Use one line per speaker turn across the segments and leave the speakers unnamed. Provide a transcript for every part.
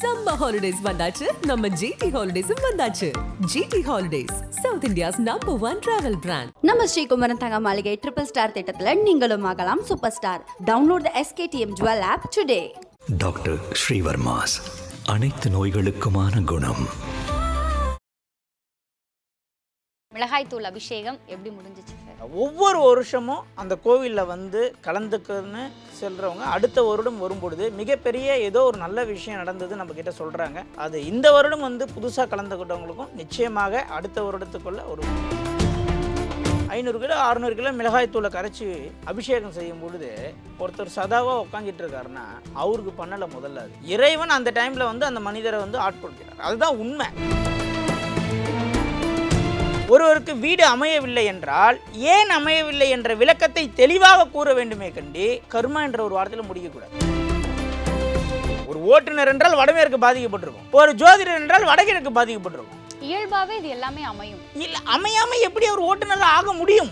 Summer holidays வந்தாச்சு. நம்ம GT ஹாலிடேஸும் வந்தாச்சு. GT holidays South India's number one travel brand
நம்ம ஸ்ரீகுமரன் தங்க மாளிகை ட்ரிபிள் ஸ்டார் திட்டத்துல நீங்களும் ஆகலாம் super star download the SKTM jewel app today
doctor Srivarma's அனைத்து நோய்களுக்குமான குணம்.
மிளகாய்த்தூள் அபிஷேகம் எப்படி முடிஞ்சிச்சு
ஒவ்வொரு வருஷமும் அந்த கோவிலில் வந்து கலந்துக்குன்னு செல்கிறவங்க அடுத்த வருடம் வரும்பொழுது மிகப்பெரிய ஏதோ ஒரு நல்ல விஷயம் நடந்தது நம்ம கிட்ட சொல்கிறாங்க அது இந்த வருடம் வந்து புதுசாக கலந்துக்கிட்டவங்களுக்கும் நிச்சயமாக அடுத்த வருடத்துக்குள்ள ஒரு ஐநூறு கிலோ அறுநூறு கிலோ மிளகாய் தூளை கரைச்சி அபிஷேகம் செய்யும் பொழுது ஒருத்தர் சதாவாக உட்காந்துட்டு இருக்காருன்னா அவருக்கு பண்ணலை முதல்ல அது. இறைவன் அந்த டைமில் வந்து அந்த மனிதரை வந்து ஆட்படுத்தினார் அதுதான் உண்மை. ஒருவருக்கு வீடு அமையவில்லை என்றால் ஏன் அமையவில்லை என்ற விளக்கத்தை தெளிவாக கூற வேண்டுமே கண்டி கர்மா என்ற ஒரு வார்த்தையில் முடிக்கக்கூடாது. ஒரு ஓட்டுநர் என்றால் வடமேற்கு பாதிக்கப்பட்டிருக்கும். ஒரு ஜோதிடர் என்றால் வடகிழக்கு பாதிக்கப்பட்டிருக்கும்.
இயல்பாவே இது எல்லாமே அமையும்.
இல்ல அமையாம எப்படி அவர் ஓட்டுநர் ஆக முடியும்?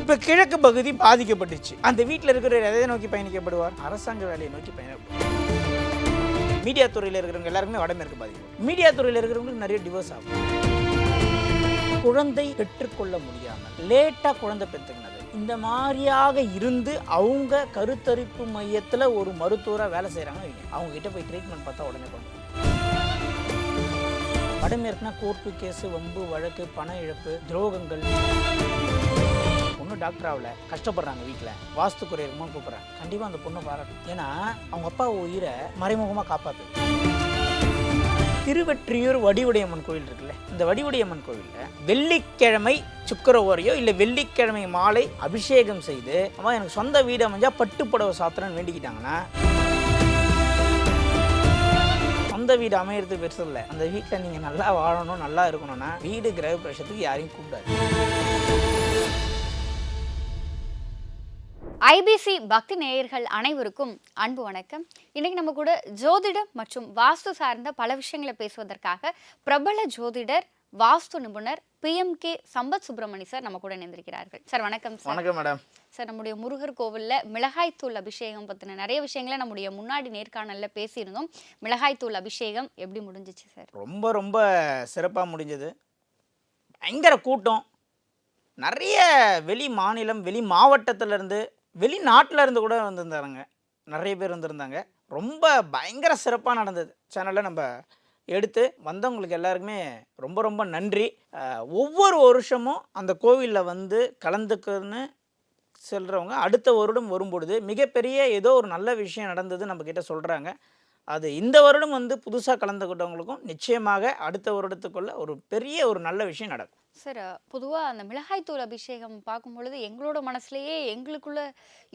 இப்ப கிழக்கு பகுதி பாதிக்கப்பட்டுச்சு. அந்த வீட்டில் இருக்கிற எதை நோக்கி பயணிக்கப்படுவார்? அரசாங்க வேலையை நோக்கி பயணப்படுவார். மீடியா துறையில் இருக்கிறவங்க எல்லாருக்குமே வடமேற்கு பாதிக்கும் மீடியா துறையில் இருக்கிறவங்களுக்கு நிறைய டிவோர்ஸ் ஆகும். குழந்தை பெற்றுக்கொள்ள முடியாமல் லேட்டாக குழந்தை பெற்றுக்கினது. இந்த மாதிரியாக இருந்து அவங்க கருத்தரிப்பு மையத்தில் ஒரு மருத்துவராக வேலை செய்கிறாங்க அவங்க கிட்ட போய் ட்ரீட்மெண்ட் பார்த்தா உடனே பண்ணுவாங்க வடமேற்குனா கோர்ட்டு கேஸு வம்பு வழக்கு பண இழப்பு துரோகங்கள். பொண்ணு டாக்டர் ஆகல கஷ்டப்படுறாங்க வீட்டில் வாஸ்து குறை இருக்குமோன்னு கூப்பிட்றாங்க. கண்டிப்பாக அந்த பொண்ணை பாராட்டும் ஏன்னா அவங்க அப்பா உயிரை மறைமுகமாக காப்பாற்று திருவெற்றியூர் வடிவுடையம்மன் கோயில் இருக்குல்ல இந்த வடிவுடையம்மன் கோயிலில் வெள்ளிக்கிழமை சுக்கர ஓரையோ இல்லை வெள்ளிக்கிழமை மாலை அபிஷேகம் செய்து அம்மா எனக்கு சொந்த வீடு அமைஞ்சால் பட்டு புடவை சாத்திரன்னு வேண்டிக்கிட்டாங்கன்னா சொந்த வீடு அமையிறது பெருசு இல்லை. அந்த வீட்டில் நீங்கள் நல்லா வாழணும் நல்லா இருக்கணும்னா வீடு கிரக பிரஷத்துக்கு யாரையும் கூப்பிடாது
ஐபிசி பக்தி நேயர்கள் அனைவருக்கும் அன்பு வணக்கம். இன்னைக்கு நம்ம கூட ஜோதிடம் மற்றும் வாஸ்து சார்ந்த பல விஷயங்களை பேசுவதற்காக பிரபல ஜோதிடர் வாஸ்து நிபுணர் பிஎம்கே சம்பத் சுப்பிரமணி சார் நம்ம கூட இணைந்திருக்கிறார்கள். சார் வணக்கம் சார்.
வணக்கம் மேடம்
சார் நம்முடைய முருகர் கோவில்ல மிளகாய் தூள் அபிஷேகம் பத்தின நிறைய விஷயங்களை நம்முடைய முன்னாடி நேர்காணல்ல பேசியிருந்தோம். மிளகாய் தூள் அபிஷேகம் எப்படி முடிஞ்சிச்சு சார்?
ரொம்ப ரொம்ப சிறப்பாக முடிஞ்சது. பயங்கர கூட்டம். நிறைய வெளி மாநிலம் வெளி மாவட்டத்திலேருந்து வெளிநாட்டில் இருந்து கூட வந்திருந்தாங்க நிறைய பேர் வந்திருந்தாங்க. ரொம்ப பயங்கர சிறப்பாக நடந்தது. சேனலில் நம்ம எடுத்து வந்தவங்களுக்கு எல்லாருக்குமே ரொம்ப ரொம்ப நன்றி. ஒவ்வொரு வருஷமும் அந்த கோவிலில் வந்து கலந்துக்குன்னு செல்கிறவங்க அடுத்த வருடம் வரும்பொழுது மிகப்பெரிய ஏதோ ஒரு நல்ல விஷயம் நடந்தது நம்மக்கிட்ட சொல்கிறாங்க அது இந்த வருடம் வந்து புதுசாக கலந்துக்கிட்டவங்களுக்கும் நிச்சயமாக அடுத்த வருடத்துக்குள்ள ஒரு பெரிய ஒரு நல்ல விஷயம் நடக்கும்.
சார் பொதுவா அந்த மிளகாய் தூள் அபிஷேகம் பார்க்கும் பொழுது எங்களோட மனசுலயே எங்களுக்குள்ள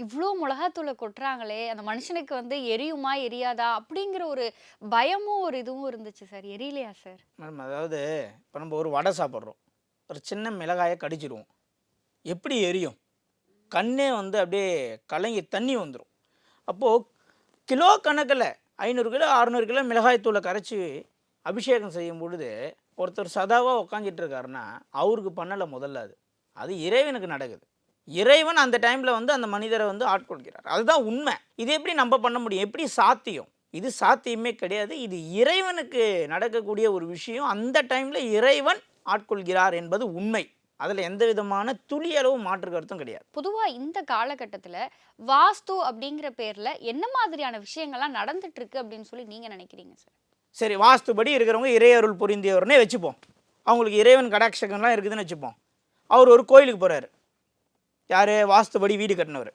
இவ்வளோ மிளகாத்தூளை கொட்டுறாங்களே அந்த மனுஷனுக்கு வந்து எரியுமா எரியாதா அப்படிங்கிற ஒரு பயமும் ஒரு இதுவும் இருந்துச்சு சார். எரியலையா சார்?
மேடம் அதாவது இப்போ நம்ம ஒரு வடை சாப்பிட்றோம். ஒரு சின்ன மிளகாயை கடிச்சிடுவோம். எப்படி எரியும்? கண்ணே வந்து அப்படியே கலங்கி தண்ணி வந்துடும் அப்போது கிலோ கணக்கில் ஐநூறு கிலோ அறநூறு கிலோ மிளகாய்த்தூளை கரைச்சி அபிஷேகம் செய்யும் பொழுது ஒருத்தர் சதாவாக உட்காந்துட்டு இருக்காருன்னா அவருக்கு பண்ணலை முதல்ல அது. அது இறைவனுக்கு நடக்குது. இறைவன் அந்த டைமில் வந்து அந்த மனிதரை வந்து ஆட்கொள்கிறார். அதுதான் உண்மை. இது எப்படி நம்ம பண்ண முடியும்? எப்படி சாத்தியம்? இது சாத்தியமே கிடையாது. இது இறைவனுக்கு நடக்கக்கூடிய ஒரு விஷயம். அந்த டைமில் இறைவன் ஆட்கொள்கிறார் என்பது உண்மை. அதில் எந்த விதமான துளி அளவு மாற்று கருத்தும் கிடையாது.
பொதுவா இந்த காலகட்டத்துல வாஸ்து அப்படிங்கிற பேர்ல என்ன மாதிரியான விஷயங்கள்லாம் நடந்துட்டு இருக்கு அப்படின்னு சொல்லி நீங்க நினைக்கிறீங்க சார்?
சரி வாஸ்துபடி இருக்கிறவங்க இறையருள் புரிந்தியவர்னே வச்சுப்போம். அவங்களுக்கு இறைவன் கடாட்சகம்லாம் இருக்குதுன்னு வச்சுப்போம். அவர் ஒரு கோயிலுக்கு போகிறாரு யார்? வாஸ்துபடி வீடு கட்டினவர்.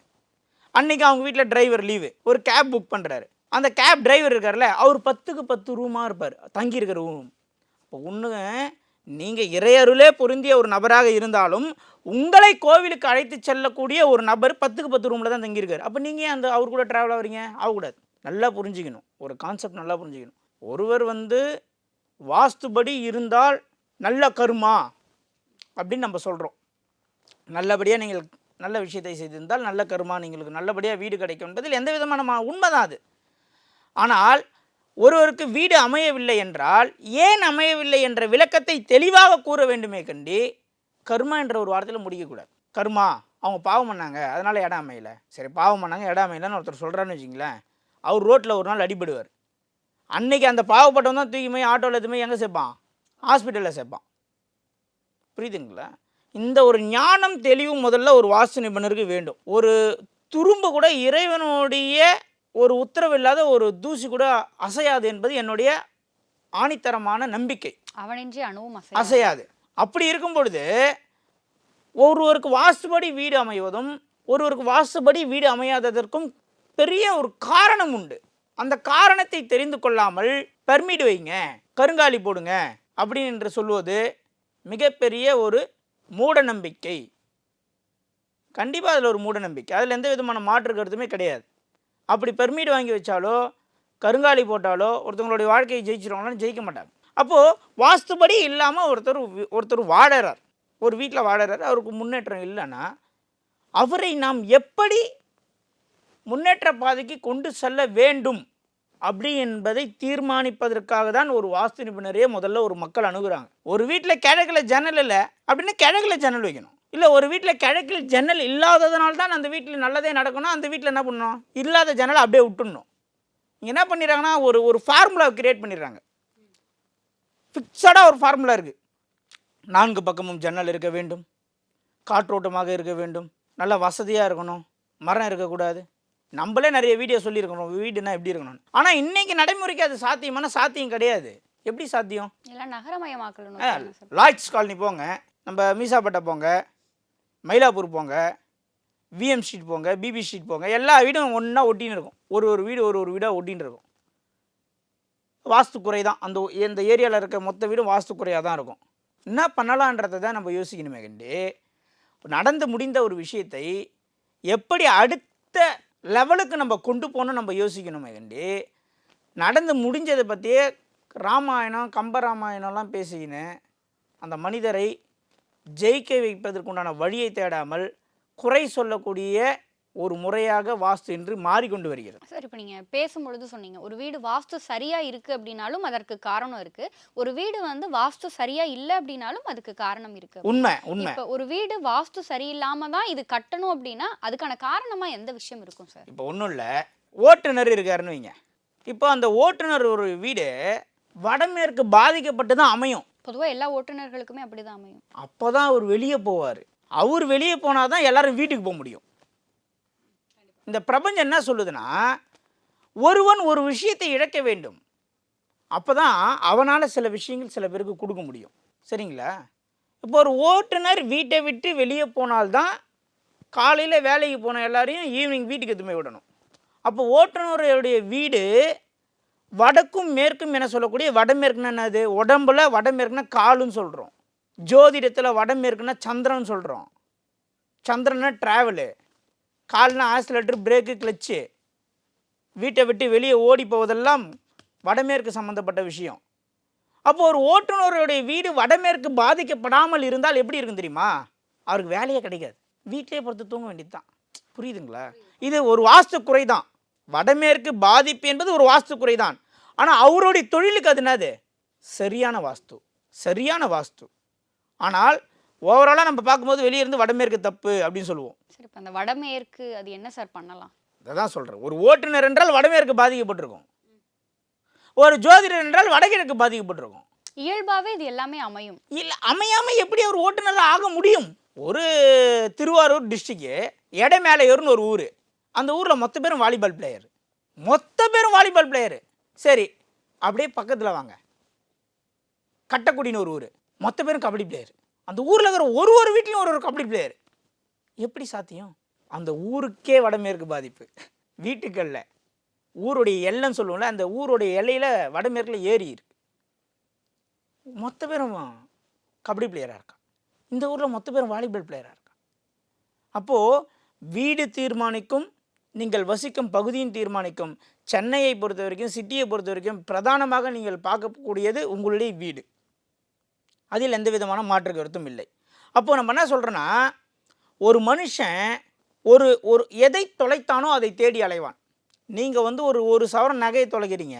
அன்னைக்கு அவங்க வீட்டில் டிரைவர் லீவு ஒரு கேப் புக் பண்ணுறாரு அந்த கேப் டிரைவர் இருக்கார்ல அவர் பத்துக்கு பத்து ரூமாக இருப்பார். தங்கி இருக்கிற ரூம் இப்போ ஒன்று நீங்கள் இறையருளே பொருந்திய ஒரு நபராக இருந்தாலும் உங்களை கோவிலுக்கு அழைத்து செல்லக்கூடிய ஒரு நபர் பத்துக்கு பத்து ரூமில் தான் தங்கியிருக்காரு. அப்போ நீங்கள் ஏன் அந்த அவர் கூட ட்ராவல் ஆகிறீங்க ஆகக்கூடாது நல்லா புரிஞ்சுக்கணும். ஒரு கான்செப்ட் நல்லா புரிஞ்சுக்கணும். ஒருவர் வந்து வாஸ்துபடி இருந்தால் நல்ல கருமா அப்படின்னு நம்ம சொல்கிறோம் நல்லபடியாக நீங்கள் நல்ல விஷயத்தை செய்திருந்தால் நல்ல கருமா நீங்களுக்கு நல்லபடியாக வீடு கிடைக்கும்ன்றதில் எந்த விதமான உண்மை உண்மைதான் அது. ஆனால் ஒருவருக்கு வீடு அமையவில்லை என்றால் ஏன் அமையவில்லை என்ற விளக்கத்தை தெளிவாக கூற வேண்டுமே கண்டி கர்மா என்ற ஒரு வார்த்தையில் முடிக்கக்கூடாது. கர்மா அவங்க பாவம் பண்ணாங்க அதனால் இடம் அமையல. சரி பாவம் பண்ணாங்க இடம் அமையலன்னு ஒருத்தர் சொல்கிறான்னு வச்சிங்களேன் அவர் ரோட்டில் ஒரு நாள் அடிபடுவார். அன்னைக்கு அந்த பாவப்பட்டவன் தான் தூக்கி போய் ஆட்டோவில் எடுத்து எங்கே சேர்ப்பான்? ஹாஸ்பிட்டலில் சேர்ப்பான். புரியுதுங்களா? இந்த ஒரு ஞானம் தெளிவு முதல்ல ஒரு வாஸ்து நிபுணருக்கு வேண்டும். ஒரு துரும்பு கூட இறைவனுடைய ஒரு உத்தரவு இல்லாத ஒரு தூசி கூட அசையாது என்பது என்னுடைய ஆணித்தரமான நம்பிக்கை.
அவனின்றி அணுவும் அசை
அசையாது. அப்படி இருக்கும் பொழுது ஒருவருக்கு வாஸ்துபடி வீடு அமைவதும் ஒருவருக்கு வாஸ்துபடி வீடு அமையாததற்கும் பெரிய ஒரு காரணம் உண்டு. அந்த காரணத்தை தெரிந்து கொள்ளாமல் பெர்மிட் வைங்க கருங்காலி போடுங்க அப்படின்னு என்று சொல்வது மிகப்பெரிய ஒரு மூட நம்பிக்கை. கண்டிப்பாக அதில் ஒரு மூட நம்பிக்கை. அதில் எந்த விதமான மாற்று கருத்துமே கிடையாது. அப்படி பெர்மிட் வாங்கி வச்சாலோ கருங்காலி போட்டாலோ ஒருத்தவங்களுடைய வாழ்க்கையை ஜெயிச்சிருவாங்களான்னு ஜெயிக்க மாட்டாங்க. அப்போது வாஸ்துபடி இல்லாமல் ஒருத்தர் ஒருத்தர் வாழறார் ஒரு வீட்டில் வாழறார் அவருக்கு முன்னேற்றம் இல்லைன்னா அவரை நாம் எப்படி முன்னேற்ற பாதைக்கு கொண்டு செல்ல வேண்டும் அப்படி என்பதை தீர்மானிப்பதற்காக தான் ஒரு வாஸ்து நிபுணரையே முதல்ல ஒரு மக்கள் அணுகுறாங்க. ஒரு வீட்டில் கிழக்கில் ஜன்னல் இல்லை அப்படின்னா கிழக்கில் ஜன்னல் வைக்கணும். இல்லை ஒரு வீட்டில் கிழக்கில் ஜன்னல் இல்லாததுனால தான் அந்த வீட்டில் நல்லதே நடக்கணும் அந்த வீட்டில் என்ன பண்ணணும்? இல்லாத ஜன்னலை அப்படியே விட்டுடணும். இங்கே என்ன பண்ணிடுறாங்கன்னா ஒரு ஒரு ஃபார்முலா கிரியேட் பண்ணிடுறாங்க. ஃபிக்ஸடாக ஒரு ஃபார்முலா இருக்குது நான்கு பக்கமும் ஜன்னல் இருக்க வேண்டும். காற்றோட்டமாக இருக்க வேண்டும். நல்ல வசதியாக இருக்கணும். மரம் இருக்கக்கூடாது. நம்மளே நிறைய வீடியோ சொல்லியிருக்கிறோம் வீடுனா எப்படி இருக்கணும் ஆனால் இன்னைக்கு நடைமுறைக்கு அது சாத்தியமான சாத்தியம் கிடையாது. எப்படி சாத்தியம்?
எல்லாம் நகரமயமாக்கணும்
லாய்ட்ஸ் காலனி போங்க. நம்ம மீசாப்பட்டை போங்க. மயிலாப்பூர் போங்க விஎம் ஸ்ட்ரீட் போங்க பிபி ஸ்ட்ரீட் போங்க எல்லா வீடும் ஒன்றா ஒட்டின்னு இருக்கும். ஒரு ஒரு வீடு ஒரு ஒரு வீடாக ஒட்டின்னு இருக்கும். வாஸ்து குறை தான் அந்த இந்த ஏரியாவில் இருக்க மொத்த வீடும் வாஸ்து குறையாக தான் இருக்கும். என்ன பண்ணலான்றதை தான் நம்ம யோசிக்கணுமே கண்டு நடந்து முடிந்த ஒரு விஷயத்தை எப்படி அடுத்த லெவலுக்கு நம்ம கொண்டு போகணும் நம்ம யோசிக்கணுமே கண்டு நடந்து முடிஞ்சதை பற்றியே ராமாயணம் கம்பராமாயணம்லாம் பேசிக்கின்னு அந்த மனிதரை ஜெயிக்க வைப்பதற்குண்டான வழியை தேடாமல் குறை சொல்லக்கூடிய ஒரு முறையாக வாஸ்து என்று மாறிக்கொண்டு வருகிறது.
சார் இப்போ நீங்க பேசும்பொழுது சொன்னீங்க ஒரு வீடு வாஸ்து சரியா இருக்கு அப்படின்னாலும் அதற்கு காரணம் இருக்கு. ஒரு வீடு வந்து வாஸ்து சரியா இல்லை அப்படின்னாலும் அதுக்கு காரணம் இருக்கு.
உண்மை உண்மை.
இப்போ ஒரு வீடு வாஸ்து சரியில்லாம தான் இது கட்டணும் அப்படின்னா அதுக்கான காரணமா எந்த விஷயம் இருக்கும் சார்?
இப்போ ஒன்றும் இல்லை ஓட்டுநர் இருக்காருன்னு வைங்க. இப்போ அந்த ஓட்டுநர் ஒரு வீடு வடமேற்கு பாதிக்கப்பட்டு தான் அமையும்.
பொதுவாக எல்லா ஓட்டுநர்களுக்குமே அப்படிதான் அமையும்.
அப்போ தான் அவர் வெளியே போவார். அவர் வெளியே போனால் தான் எல்லாரும் வீட்டுக்கு போக முடியும். இந்த பிரபஞ்சம் என்ன சொல்லுதுன்னா ஒருவன் ஒரு விஷயத்தை இழக்க வேண்டும். அப்போ தான் அவனால் சில விஷயங்கள் சில பேருக்கு கொடுக்க முடியும். சரிங்களா? இப்போ ஒரு ஓட்டுநர் வீட்டை விட்டு வெளியே போனால்தான் காலையில் வேலைக்கு போன எல்லாரையும் ஈவினிங் வீட்டுக்கு எதுவுமே விடணும். அப்போ ஓட்டுநருடைய வீடு வடக்கும் மேற்கும் என சொல்லக்கூடிய வடமேற்குன்னா என்னது? உடம்புல வடமேற்குனா காலுன்னு சொல்கிறோம் ஜோதிடத்தில் வடமேற்குனா சந்திரன் சொல்கிறோம் சந்திரனா ட்ராவலு கால்னா ஆசிலேட்டர் பிரேக்கு கிளச்சு வீட்டை விட்டு வெளியே ஓடி போவதெல்லாம் வடமேற்கு சம்மந்தப்பட்ட விஷயம். அப்போது ஒரு ஓட்டுநருடைய வீடு வடமேற்கு பாதிக்கப்படாமல் இருந்தால் எப்படி இருக்கும் தெரியுமா? அவருக்கு வேலையே கிடைக்காது. வீட்டிலே பொறுத்து தூங்க வேண்டியது தான் புரியுதுங்களா? இது ஒரு வாஸ்து குறை தான் வடமேற்கு பாதிப்பு என்பது ஒரு வாஸ்து குறை தான் ஆனால் அவருடைய தொழிலுக்கு அது என்னது? சரியான வாஸ்து. சரியான வாஸ்து. ஆனால் ஓவராலாக நம்ம பார்க்கும்போது வெளியே இருந்து வடமேற்கு தப்பு அப்படின்னு சொல்லுவோம்.
சரி இப்போ அந்த வடமேற்கு அது என்ன சார் பண்ணலாம்?
அதை தான் சொல்கிறேன் ஒரு ஓட்டுநர் என்றால் வடமேற்கு பாதிக்கப்பட்டிருக்கும். ஒரு ஜோதிடர் என்றால் வடகிழக்கு பாதிக்கப்பட்டிருக்கும்.
இயல்பாவே இது எல்லாமே அமையும்.
இல்லை அமையாமல் எப்படி அவர் ஓட்டுநர் ஆக முடியும்? ஒரு திருவாரூர் டிஸ்ட்ரிக்டு எடைமேலையூர்னு ஒரு ஊர். அந்த ஊரில் மொத்த பேரும் வாலிபால் பிளேயர் மொத்த பேரும் வாலிபால் பிளேயரு சரி அப்படியே பக்கத்தில் வாங்க. கட்டக்குடின்னு ஒரு ஊர். மொத்த பேரும் கபடி பிளேயர் அந்த ஊரில் இருக்கிற ஒரு ஒரு வீட்லேயும் ஒரு ஒரு கபடி பிளேயர் எப்படி சாத்தியம்? அந்த ஊருக்கே வடமேற்கு பாதிப்பு. வீட்டுக்களில் ஊருடைய எல்லைன்னு சொல்லுவோம்ல அந்த ஊருடைய எல்லையில் வடமேற்கில் ஏரி இருக்கு. மொத்த பேரும் கபடி பிளேயராக இருக்கான் இந்த ஊரில் மொத்த பேரும் வாலிபால் பிளேயராக இருக்கான் அப்போது வீடு தீர்மானிக்கும் நீங்கள் வசிக்கும் பகுதியின் தீர்மானிக்கும். சென்னையை பொறுத்த வரைக்கும் சிட்டியை பொறுத்த வரைக்கும் பிரதானமாக நீங்கள் பார்க்கக்கூடியது உங்களுடைய வீடு. அதில் எந்த விதமான மாற்று கருத்தும் இல்லை. அப்போது நம்ம என்ன சொல்கிறோன்னா ஒரு மனுஷன் ஒரு ஒரு எதை தொலைத்தானோ அதை தேடி அலைவான். நீங்கள் வந்து ஒரு ஒரு சவரன் நகையை தொலைக்கிறீங்க.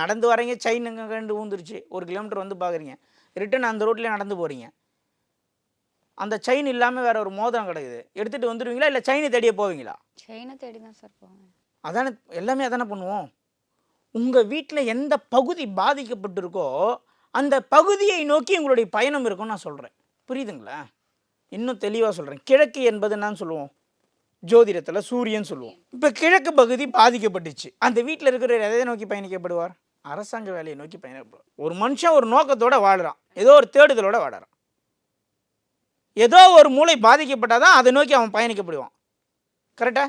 நடந்து வரீங்க செயின் கண்டு ஊந்துருச்சு. ஒரு கிலோமீட்டர் வந்து பார்க்குறீங்க ரிட்டன் அந்த ரோட்லேயே நடந்து போகிறீங்க அந்த செயின் இல்லாமல் வேற ஒரு மோதிரம் கிடக்குது. எடுத்துகிட்டு வந்துடுவீங்களா? இல்லை செயினை தேடியே போவீங்களா?
செயினை தேடி தான் சார் போவேன்.
அதானே எல்லாமே அதானே பண்ணுவோம். உங்கள் வீட்டில் எந்த பகுதி பாதிக்கப்பட்டிருக்கோ அந்த பகுதியை நோக்கி உங்களுடைய பயணம் இருக்கும்னு நான் சொல்கிறேன் புரியுதுங்களா? இன்னும் தெளிவாக சொல்கிறேன் கிழக்கு என்பது என்னன்னு சொல்லுவோம். ஜோதிடத்தில் சூரியன் சொல்லுவோம். இப்போ கிழக்கு பகுதி பாதிக்கப்பட்டுச்சு. அந்த வீட்டில் இருக்கிற எதை நோக்கி பயணிக்கப்படுவார்? அரசாங்க வேலையை நோக்கி பயணிக்கப்படுவார். ஒரு மனுஷன் ஒரு நோக்கத்தோட வாழுறான். ஏதோ ஒரு தேடுதலோட வாழறான். ஏதோ ஒரு மூளை பாதிக்கப்பட்டாதான் அதை நோக்கி அவன் பயணிக்கப்படுவான். கரெக்டா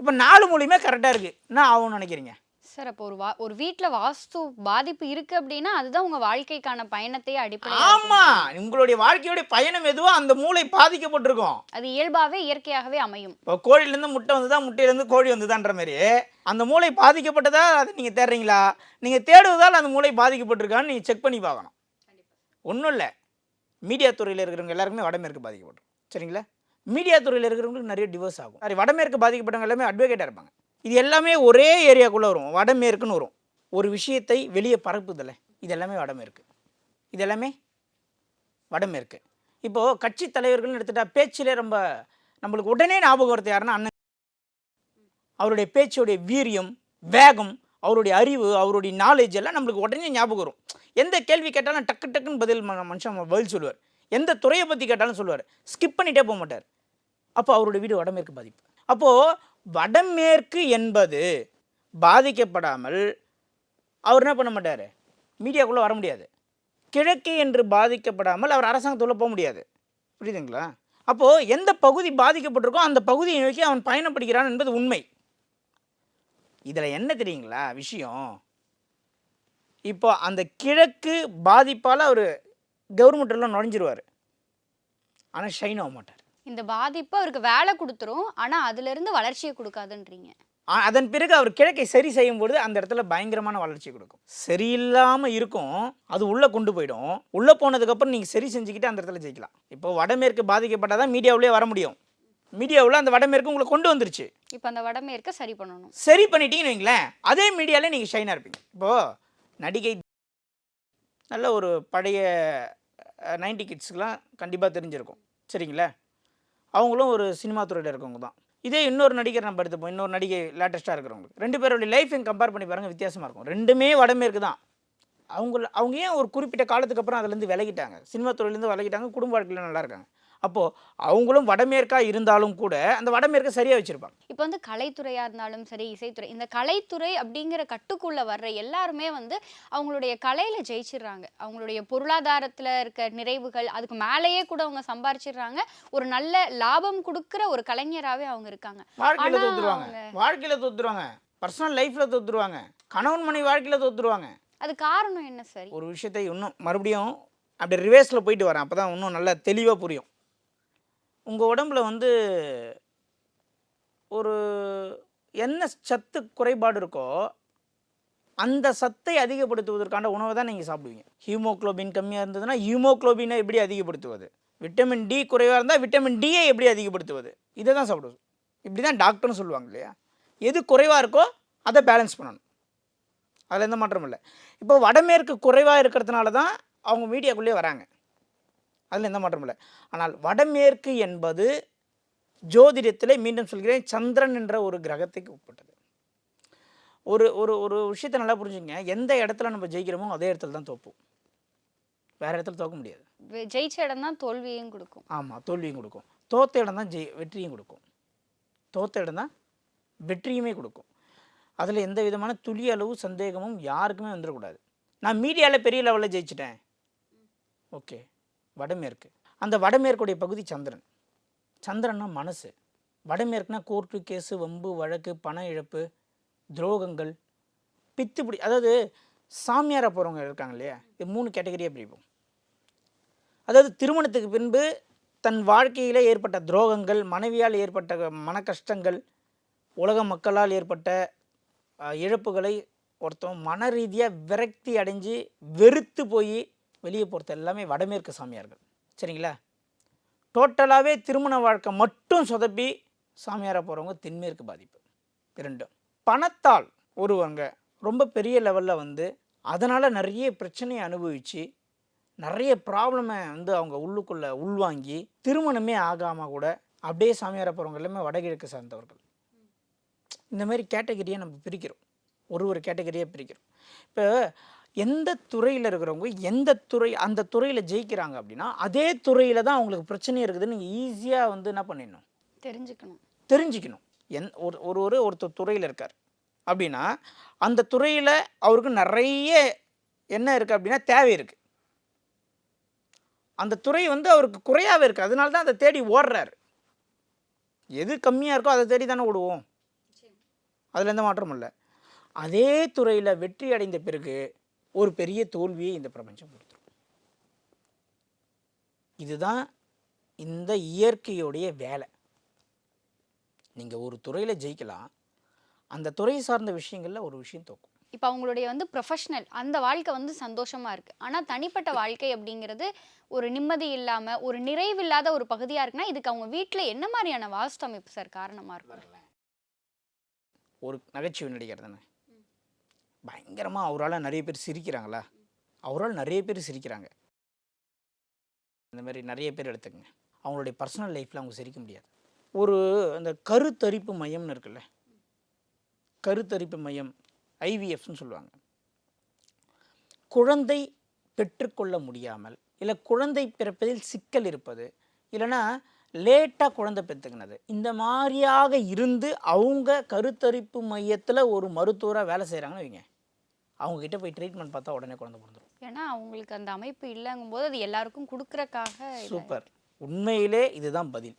இப்போ நாலு மூலையுமே கரெக்டாக இருக்குது என்ன ஆகும்னு நினைக்கிறீங்க?
சார் அப்போ ஒரு வா ஒரு வீட்ல வாஸ்து பாதிப்பு இருக்கு அப்படின்னா அதுதான் உங்க வாழ்க்கைக்கான பயணத்தையே அடிப்படை
ஆமா! உங்களுடைய வாழ்க்கையோடைய பயணம் எதுவோ அந்த மூளை பாதிக்கப்பட்டிருக்கும்.
அது இயல்பாவே இயற்கையாகவே அமையும்.
இப்போ கோழிலேருந்து முட்டை வந்துதா முட்டையிலேருந்து கோழி வந்துதான்ற மாதிரி அந்த மூளை பாதிக்கப்பட்டதா அது நீங்கள் தேடுறீங்களா? நீங்கள் தேடுவதால் அந்த மூளை பாதிக்கப்பட்டிருக்கான்னு நீங்கள் செக் பண்ணி பார்க்கணும். ஒன்றும் இல்லை. மீடியா துறையில் இருக்கிறவங்க எல்லாருக்குமே வடமேற்கு பாதிக்கப்படும். சரிங்களா? மீடியா துறையில் இருக்கிறவங்களுக்கு நிறைய டிவோர்ஸ் ஆகும். சரி வடமேற்கு பாதிக்கப்பட்டவங்க எல்லாமே அட்வொகேட்டாக இருப்பாங்க. இது எல்லாமே ஒரே ஏரியாக்குள்ளே வரும். வடமேற்குன்னு வரும். ஒரு விஷயத்தை வெளியே பரப்புதில்லை இது எல்லாமே வடமேற்கு. இது எல்லாமே வடமேற்கு. இப்போது கட்சி தலைவர்கள்னு எடுத்துட்டா பேச்சிலே ரொம்ப நம்மளுக்கு உடனே ஞாபகம் வருது யாருன்னா அண்ணன். அவருடைய பேச்சுடைய வீரியம் வேகம் அவருடைய அறிவு அவருடைய நாலேஜ் எல்லாம் நம்மளுக்கு உடனே ஞாபகம் வரும். எந்த கேள்வி கேட்டாலும் டக்கு டக்குன்னு பதில் மனுஷன் பதில் சொல்லுவார். எந்த துறையை பற்றி கேட்டாலும் சொல்லுவார். ஸ்கிப் பண்ணிட்டே போக மாட்டார். அப்போ அவருடைய வீடு வடமேற்கு பாதிப்பு. அப்போது வடமேற்கு என்பது பாதிக்கப்படாமல் அவர் என்ன பண்ண மாட்டார்? மீடியாக்குள்ளே வர முடியாது. கிழக்கு என்று பாதிக்கப்படாமல் அவர் அரசாங்கத்துக்குள்ளே போக முடியாது. புரியுதுங்களா? அப்போது எந்த பகுதி பாதிக்கப்பட்டிருக்கோ அந்த பகுதியை நோக்கி அவன் பயணப்படுகிறான் என்பது உண்மை. இதில் என்ன தெரியுங்களா விஷயம்? இப்போ அந்த கிழக்கு பாதிப்பால் அவர் கவர்மெண்ட்டில் நுழைஞ்சிருவார். ஆனால் ஷைன் ஆக மாட்டார்.
இந்த பாதிப்பு அவருக்கு வேலை கொடுத்துரும் ஆனா அதுல இருந்து வளர்ச்சியை கொடுக்காதுன்றீங்க.
அதன் பிறகு அவர் கிழக்கை சரி செய்யும் பொழுது அந்த இடத்துல பயங்கரமான வளர்ச்சி கொடுக்கும். சரியில்லாமல் இருக்கும் அது உள்ளே கொண்டு போயிடும். உள்ளே போனதுக்கப்புறம் நீங்கள் சரி செஞ்சுக்கிட்டு அந்த இடத்துல ஜெயிக்கலாம். இப்போ வடமேற்கு பாதிக்கப்பட்டால் தான் மீடியாவிலே வர முடியும். மீடியாவில் அந்த வடமேற்கு உங்களை கொண்டு வந்துருச்சு.
இப்போ அந்த வடமேற்க சரி பண்ணணும்.
சரி பண்ணிட்டீங்கன்னு வைங்களேன். அதே மீடியாவில் நீங்கள் ஷைனாக இருப்பீங்க. இப்போது நடிகை நல்ல ஒரு பழைய நைன்டி கிட்ஸ்க்கெலாம் கண்டிப்பாக தெரிஞ்சிருக்கும். சரிங்களா? அவங்களும் ஒரு சினிமா துறையில் இருக்கவங்க தான். இதே இன்னொரு நடிகர் நம்ம எடுத்துப்போம். இன்னொரு நடிகை லேட்டஸ்ட்டாக இருக்கிறவங்களுக்கு. ரெண்டு பேருடைய லைஃபையும் கம்பேர் பண்ணி பாருங்கள் வித்தியாசமாக இருக்கும். ரெண்டுமே வடமேற்கு தான். அவங்க அவங்க ஏன் ஒரு குறிப்பிட்ட காலத்துக்கு அப்புறம் அதுலேருந்து விலகிட்டாங்க? சினிமா துறையிலேருந்து விலகிட்டாங்க குடும்ப வாழ்க்கையில் நல்லா இருக்காங்க. அப்போது அவங்களும் வடமேற்கா இருந்தாலும் கூட அந்த வடமேற்கை சரியாக வச்சுருப்பாங்க.
இப்போ வந்து கலைத்துறையா இருந்தாலும் சரி இசைத்துறை இந்த கலைத்துறை அப்படிங்கிற கட்டுக்குள்ள வர்ற எல்லாருமே வந்து அவங்களுடைய கலையில ஜெயிச்சிடுறாங்க. அவங்களுடைய பொருளாதாரத்துல இருக்க நிறைவுகள் அதுக்கு மேலேயே கூட அவங்க சம்பாரிச்சிடுறாங்க. ஒரு நல்ல லாபம் கொடுக்கிற ஒரு கலைஞராவே அவங்க இருக்காங்க.
வாழ்க்கையில் தோத்துருவாங்க. வாழ்க்கையில் தோத்துருவாங்க. பர்சனல் லைஃப்பில் தோத்துருவாங்க. கணவன் மனைவி வாழ்க்கையில் தோத்துருவாங்க.
அது காரணம் என்ன சரி?
ஒரு விஷயத்தை இன்னும் மறுபடியும் அப்படி ரிவேர்ஸில் போயிட்டு வரேன். அப்போ தான் இன்னும் நல்லா தெளிவாக புரியும். உங்கள் உடம்புல வந்து ஒரு என்ன சத்து குறைபாடு இருக்கோ அந்த சத்தை அதிகப்படுத்துவதற்கான உணவை தான் நீங்கள் சாப்பிடுவீங்க. ஹீமோக்ளோபின் கம்மியாக இருந்ததுன்னா ஹீமோக்ளோபினை எப்படி அதிகப்படுத்துவது? விட்டமின் டி குறைவாக இருந்தால் விட்டமின் டியை எப்படி அதிகப்படுத்துவது? இதை தான் சாப்பிடுவது இப்படி தான் டாக்டர்னு சொல்லுவாங்க இல்லையா? எது குறைவாக இருக்கோ அதை பேலன்ஸ் பண்ணணும். அதில் எந்த மாற்றமும் இல்லை. இப்போ வடமேற்கு குறைவாக இருக்கிறதுனால தான் அவங்க மீடியாக்குள்ளேயே வராங்க. அதில் எந்த மாற்றமும் இல்லை. ஆனால் வடமேற்கு என்பது ஜோதிடத்திலே மீண்டும் சொல்கிறேன் சந்திரன் என்ற ஒரு கிரகத்துக்கு உட்பட்டது. ஒரு ஒரு ஒரு விஷயத்தை நல்லா புரிஞ்சுங்க எந்த இடத்துல நம்ம ஜெயிக்கிறோமோ அதே இடத்துல தான் தோப்போம். வேறு இடத்துல தோக்க முடியாது.
ஜெயிச்ச இடம் தான் தோல்வியையும் கொடுக்கும்.
ஆமாம் தோல்வியும் கொடுக்கும். தோத்த இடம் தான் ஜெய் வெற்றியும் கொடுக்கும். தோத்த இடம் தான் வெற்றியுமே கொடுக்கும். அதில் எந்த விதமான துளி அளவு சந்தேகமும் யாருக்குமே வந்துடக்கூடாது. நான் மீடியாவில் பெரிய லெவலில் ஜெயிச்சிட்டேன். ஓகே. வடமேற்கு. அந்த வடமேற்குடைய பகுதி சந்திரன். சந்திரன்னா மனசு. வடமேற்குனா கோர்ட்டு கேஸு வம்பு வழக்கு பண இழப்பு துரோகங்கள் பித்துப்பிடி அதாவது சாமியாராக போகிறவங்க இருக்காங்க இல்லையா இது மூணு கேட்டகரியாக பிரிப்போம். அதாவது திருமணத்துக்கு பின்பு தன் வாழ்க்கையில் ஏற்பட்ட துரோகங்கள் மனைவியால் ஏற்பட்ட மன கஷ்டங்கள் உலக மக்களால் ஏற்பட்ட இழப்புகளை ஒருத்தன் மன ரீதியாக விரக்தி அடைஞ்சு வெறுத்து போய் வெளியே போகிறது எல்லாமே வடமேற்கு சாமியார்கள். சரிங்களா? டோட்டலாகவே திருமண வாழ்க்கை மட்டும் சொதப்பி சாமியாராக போகிறவங்க தென்மேற்கு பாதிப்பு. இரண்டும். பணத்தால் ஒருவங்க ரொம்ப பெரிய லெவலில் வந்து அதனால் நிறைய பிரச்சனையை அனுபவித்து நிறைய ப்ராப்ளமை வந்து அவங்க உள்ளுக்குள்ளே உள்வாங்கி திருமணமே ஆகாமல் கூட அப்படியே சாமியாராக போகிறவங்க எல்லாமே வடகிழக்கு சார்ந்தவர்கள். இந்த மாதிரி கேட்டகரியை நம்ம பிரிக்கிறோம். ஒரு ஒரு கேட்டகரியாக பிரிக்கிறோம். இப்போ எந்த துறையில் இருக்கிறவங்க எந்த துறை அந்த துறையில் ஜெயிக்கிறாங்க அப்படின்னா அதே துறையில் தான் அவங்களுக்கு பிரச்சனை இருக்குதுன்னு நீங்கள் ஈஸியாக வந்து என்ன பண்ணிடணும்?
தெரிஞ்சுக்கணும்.
தெரிஞ்சுக்கணும். என் ஒரு ஒரு ஒரு ஒருத்தர் துறையில் இருக்கார். அப்படின்னா அந்த துறையில் அவருக்கு நிறைய என்ன இருக்குது அப்படின்னா தேவை இருக்குது அந்த துறை வந்து அவருக்கு குறையாவே இருக்குது அதனால தான் அதை தேடி ஓடுறாரு. எது கம்மியாக இருக்கோ அதை தேடி தானே ஓடுவோம். அதில் எந்த மாற்றமும் இல்லை. அதே துறையில் வெற்றி அடைந்த பிறகு ஒரு பெரிய தோல்வியை இந்த பிரபஞ்சம் கொடுத்துரும். இதுதான் இந்த இயற்கையுடைய வேலை. நீங்கள் ஒரு துறையில் ஜெயிக்கலாம். அந்த துறை சார்ந்த விஷயங்களில் ஒரு விஷயம் தோக்கும்.
இப்போ அவங்களுடைய வந்து ப்ரொஃபஷனல் அந்த வாழ்க்கை வந்து சந்தோஷமா இருக்கு. ஆனா தனிப்பட்ட வாழ்க்கை அப்படிங்கிறது ஒரு நிம்மதி இல்லாம ஒரு நிறைவில்லாத ஒரு பகுதியா இருக்குன்னா இதுக்கு அவங்க வீட்ல என்ன மாதிரியான வாஸ்து அமைப்பு சார் காரணமா இருக்கும்?
ஒரு நகைச்சுவை நடிகர் தானே? பயங்கரமாக அவரால் நிறைய பேர் சிரிக்கிறாங்களா? அவரால் நிறைய பேர் சிரிக்கிறாங்க. இந்த மாதிரி நிறைய பேர் எடுத்துக்கங்க. அவங்களுடைய பர்சனல் லைஃப்பில் அவங்க சிரிக்க முடியாது. ஒரு அந்த கருத்தரிப்பு மையம்னு இருக்குல்ல? கருத்தரிப்பு மையம் ஐவிஎஃப்னு சொல்லுவாங்க. குழந்தை பெற்றுக்கொள்ள முடியாமல் இல்லை குழந்தை பிறப்பதில் சிக்கல் இருப்பது இல்லைன்னா லேட்டாக குழந்தை பெற்றுக்கினது இந்த மாதிரியாக இருந்து அவங்க கருத்தரிப்பு மையத்தில் ஒரு மருத்துவராக வேலை செய்கிறாங்கன்னு வைங்க. அவங்கக்கிட்ட போய் ட்ரீட்மெண்ட் பார்த்தா உடனே குழந்தை பிறந்துடும்
ஏன்னா அவங்களுக்கு அந்த அமைப்பு இல்லைங்கும் போது அது எல்லாருக்கும் கொடுக்கறக்காக.
சூப்பர். உண்மையிலே இதுதான் பதில்.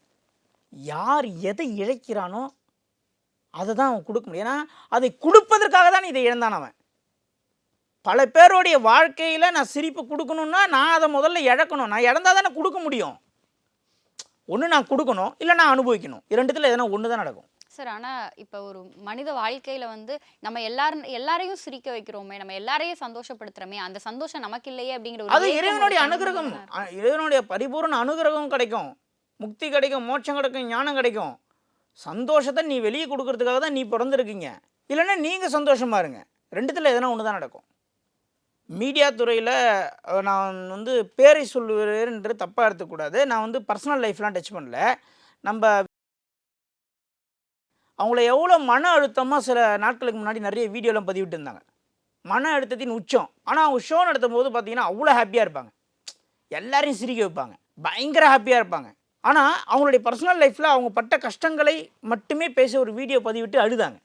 யார் எதை இழைக்கிறானோ அதை தான் அவன் கொடுக்க முடியும். ஏன்னா அதை கொடுப்பதற்காக தான் இதை இழந்தான் அவன். பல பேருடைய வாழ்க்கையில் நான் சிரிப்பு கொடுக்கணுன்னா நான் அதை முதல்ல இழக்கணும். நான் இழந்தா தானே கொடுக்க முடியும். ஒன்று நான் கொடுக்கணும் இல்லை நான் அனுபவிக்கணும். இரண்டுத்தில் எதனா ஒன்று தான் நடக்கும்.
சார் ஆனா இப்போ ஒரு மனித வாழ்க்கையில வந்து நம்ம எல்லாரும் எல்லாரையும் சிரிக்க வைக்கிறோமே நம்ம எல்லாரையும் சந்தோஷப்படுத்துறோமே அந்த சந்தோஷம் நமக்கு இல்லையே அப்படிங்கிற
அது இறைவனுடைய அனுகிரகம். இறைவனுடைய பரிபூர்ண அனுகிரகம் கிடைக்கும். முக்தி கிடைக்கும் மோட்சம் கிடைக்கும் ஞானம் கிடைக்கும். சந்தோஷத்தை நீ வெளியே கொடுக்கறதுக்காக தான் நீ பிறந்திருக்கீங்க. இல்லைன்னா நீங்கள் சந்தோஷமா இருங்க. ரெண்டுத்தில் எதனா ஒன்று தான் நடக்கும். மீடியா துறையில் நான் வந்து பேரை சொல்லுவேன்றது தப்பாக எடுத்துக்கூடாது நான் வந்து பர்சனல் லைஃப்லாம் டச் பண்ணல. நம்ம அவங்கள எவ்வளோ மன அழுத்தமாக சில நாட்களுக்கு முன்னாடி நிறைய வீடியோலாம் பதிவிட்டு இருந்தாங்க மன அழுத்தத்தின் உச்சம். ஆனால் அவங்க ஷோ நடத்தும் போது பார்த்தீங்கன்னா அவ்வளோ ஹாப்பியாக இருப்பாங்க. எல்லாரையும் சிரிக்க வைப்பாங்க. பயங்கர ஹாப்பியாக இருப்பாங்க. ஆனால் அவங்களுடைய பர்சனல் லைஃப்பில் அவங்க பட்ட கஷ்டங்களை மட்டுமே பேச ஒரு வீடியோ பதிவிட்டு அழுதாங்க.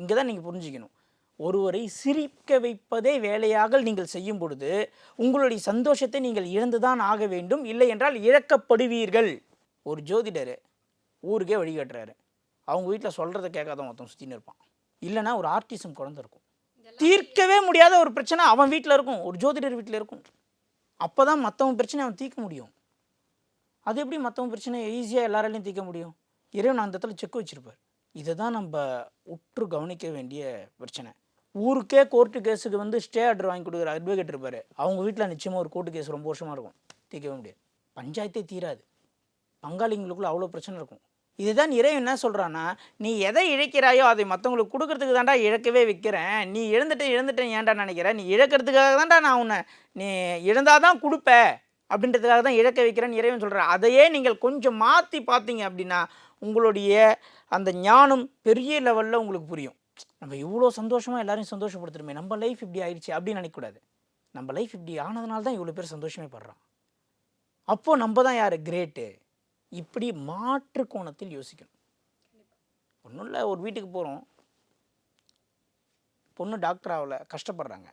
இங்கே தான் நீங்கள் புரிஞ்சுக்கணும். ஒருவரை சிரிக்க வைப்பதே வேலையாக நீங்கள் செய்யும் பொழுது உங்களுடைய சந்தோஷத்தை நீங்கள் இழந்து தான் ஆக வேண்டும். இல்லை என்றால் இழக்கப்படுவீர்கள். ஒரு ஜோதிடர் ஊருக்கே வழிகாட்டுறாரு அவங்க வீட்டில் சொல்கிறத கேட்காத ஒருத்தன் சுற்றின்னு இருப்பான். இல்லைன்னா ஒரு ஆர்டிசம் குழந்தை இருக்கும். தீர்க்கவே முடியாத ஒரு பிரச்சனை அவன் வீட்டில் இருக்கும். ஒரு ஜோதிடர் வீட்டில் இருக்கும். அப்போ தான் மற்றவன் பிரச்சனை அவன் தீர்க்க முடியும். அது எப்படி மற்றவன் பிரச்சனை ஈஸியாக எல்லாராலையும் தீர்க்க முடியும்? இறைவன் அந்த இடத்துல செக் வச்சிருப்பார். இதை தான் நம்ம உற்று கவனிக்க வேண்டிய பிரச்சனை. ஊருக்கே கோர்ட்டு கேஸுக்கு வந்து ஸ்டே ஆர்டர் வாங்கி கொடுக்குற அட்வொகேட் இருப்பார். அவங்க வீட்டில் நிச்சயமாக ஒரு கோர்ட்டு கேஸ் ரொம்ப வருஷமாக இருக்கும். தீர்க்கவே முடியாது. பஞ்சாயத்தே தீராது. பங்காளிங்களுக்குள்ள அவ்வளோ பிரச்சனை இருக்கும். இதுதான் இறைவன் என்ன சொல்கிறான்னா நீ எதை இழைக்கிறாயோ அதை மற்றவங்களுக்கு கொடுக்கறதுக்கு தான்டா இழக்கவே வைக்கிறேன். நீ இழந்துட்டேன் இழந்துட்டேன் ஏன்டா நினைக்கிற? நீ இழக்கிறதுக்காக தான்டா நான் உன்னை நீ இழந்தால் தான் கொடுப்ப. அப்படின்றதுக்காக தான் இழக்க வைக்கிறேன்னு இறைவன் சொல்கிறேன் அதையே நீங்கள் கொஞ்சம் மாற்றி பார்த்தீங்க அப்படின்னா உங்களுடைய அந்த ஞானம் பெரிய லெவலில் உங்களுக்கு புரியும். நம்ம இவ்வளோ சந்தோஷமாக எல்லாரையும் சந்தோஷப்படுத்துருமே நம்ம லைஃப் இப்படி ஆயிடுச்சு அப்படின்னு நினைக்கக்கூடாது. நம்ம லைஃப் இப்படி ஆனதுனால தான் இவ்வளோ பேர் சந்தோஷமே படுறோம் அப்போது நம்ம தான் யார்? கிரேட்டு இப்படி மாற்று கோணத்தில் யோசிக்கணும். ஒன்றும் இல்லை ஒரு வீட்டுக்கு போகிறோம் பொண்ணு டாக்டர் ஆகல கஷ்டப்படுறாங்க.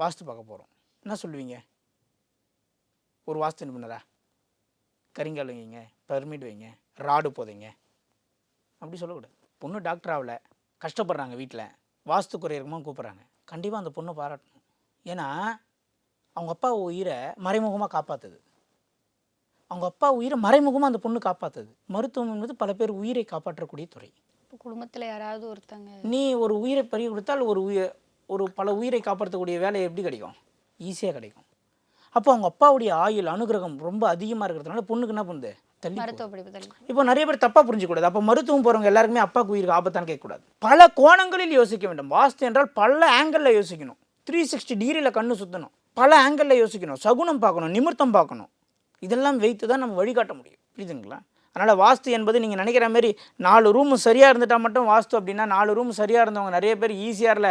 வாஸ்து பார்க்க போகிறோம் என்ன சொல்லுவீங்க? ஒரு வாஸ்து நிபுணரா கரிங்கால் வைங்க பர்மிட் வைங்க ராடு போதைங்க. அப்படி சொல்லக்கூடாது. பொண்ணு டாக்டர் ஆகல கஷ்டப்படுறாங்க வீட்டில் வாஸ்து குறை இருக்குமா கூப்பிட்றாங்க. கண்டிப்பாக அந்த பொண்ணை பாராட்டணும். ஏன்னா அவங்க அப்பா உயிரை மறைமுகமாக காப்பாற்றுது அவங்க அப்பா உயிரை மறைமுகமாக அந்த பொண்ணு காப்பாற்றுது மருத்துவம் என்பது பல பேர் உயிரை காப்பாற்றக்கூடிய துறை.
இப்போ குடும்பத்துல யாராவது ஒருத்தங்க
நீ ஒரு உயிரை பறி கொடுத்தால் ஒரு உயிர் ஒரு பல உயிரை காப்பாற்றக்கூடிய வேலை எப்படி கிடைக்கும்? ஈஸியாக கிடைக்கும். அப்போ அவங்க அப்பாவுடைய ஆயுள் அனுகிரகம் ரொம்ப அதிகமாக இருக்கிறதுனால பொண்ணுக்கு என்ன பண்ணுது? தள்ளி இப்போ நிறைய பேர் தப்பாக புரிஞ்சுக்கூடாது. அப்போ மருத்துவம் போகிறவங்க எல்லாருக்குமே அப்பாவுக்கு உயிருக்கு ஆபத்தான்னு கேட்கக்கூடாது. பல கோணங்களில் யோசிக்க வேண்டும். வாஸ்து என்றால் பல ஆங்கிளில் யோசிக்கணும். த்ரீ சிக்ஸ்டி டிகிரியில் கண்ணு சுற்றணும் பல ஆங்கிளில் யோசிக்கணும். சகுனம் பார்க்கணும். நிமிர்த்தம் பார்க்கணும். இதெல்லாம் வைத்து தான் நம்ம வழிகாட்ட முடியும். புரியுதுங்களா? அதனால் வாஸ்து என்பது நீங்கள் நினைக்கிற மாதிரி நாலு ரூம் சரியாக இருந்துட்டால் மட்டும் வாஸ்து அப்படின்னா நாலு ரூம் சரியாக இருந்தவங்க நிறைய பேர் ஈஸியாரில்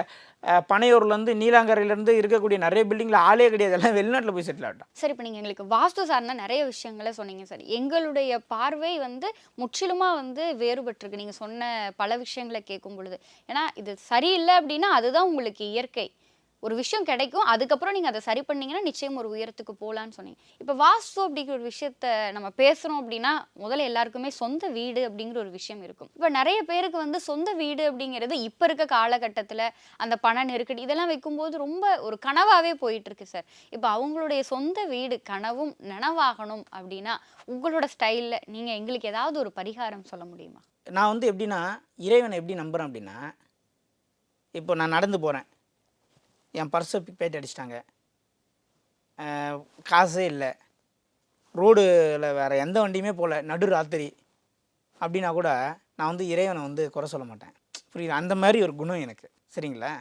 பனையூர்லேருந்து நீலாங்கரையிலேருந்து இருக்கக்கூடிய நிறைய பில்டிங்கில் ஆளே கிடையாது. எல்லாம் வெளிநாட்டில் போய் செட்டில் ஆகிட்டோம்.
சரி இப்போ நீங்கள் எங்களுக்கு வாஸ்து சார்ந்த நிறைய விஷயங்களை சொன்னீங்க சார். எங்களுடைய பார்வை வந்து முற்றிலுமாக வந்து வேறுபட்டிருக்கு. நீங்கள் சொன்ன பல விஷயங்களை கேட்கும் பொழுது. ஏன்னா இது சரியில்லை அப்படின்னா அதுதான் உங்களுக்கு இயற்கை. ஒரு விஷயம் கிடைக்கும் அதுக்கப்புறம் நீங்கள் அதை சரி பண்ணீங்கன்னா நிச்சயம் ஒரு உயரத்துக்கு போகலான்னு சொன்னீங்க. இப்போ வாஸ்து அப்படிங்கிற ஒரு விஷயத்த நம்ம பேசுகிறோம் அப்படின்னா முதல்ல எல்லாருக்குமே சொந்த வீடு அப்படிங்கிற ஒரு விஷயம் இருக்கும். இப்போ நிறைய பேருக்கு வந்து சொந்த வீடு அப்படிங்கிறது இப்போ இருக்க காலகட்டத்தில் அந்த பண நெருக்கடி இதெல்லாம் வைக்கும்போது ரொம்ப ஒரு கனவாகவே போயிட்டுருக்கு சார். இப்போ அவங்களுடைய சொந்த வீடு கனவும் நனவாகணும் அப்படின்னா உங்களோட ஸ்டைலில் நீங்கள் எங்களுக்கு ஏதாவது ஒரு பரிகாரம் சொல்ல முடியுமா?
நான் வந்து எப்படின்னா இறைவனை எப்படி நம்புகிறேன் அப்படின்னா இப்போ நான் நடந்து போகிறேன் என் பர்ஸை பிக்பேட் அடிச்சிட்டாங்க. காசே இல்லை. ரோடில் வேறு எந்த வண்டியுமே போகல நடு ராத்திரி. அப்படின்னா கூட நான் வந்து இறைவனை வந்து குறை சொல்ல மாட்டேன். புரியுது? அந்த மாதிரி ஒரு குணம் எனக்கு. சரிங்களா?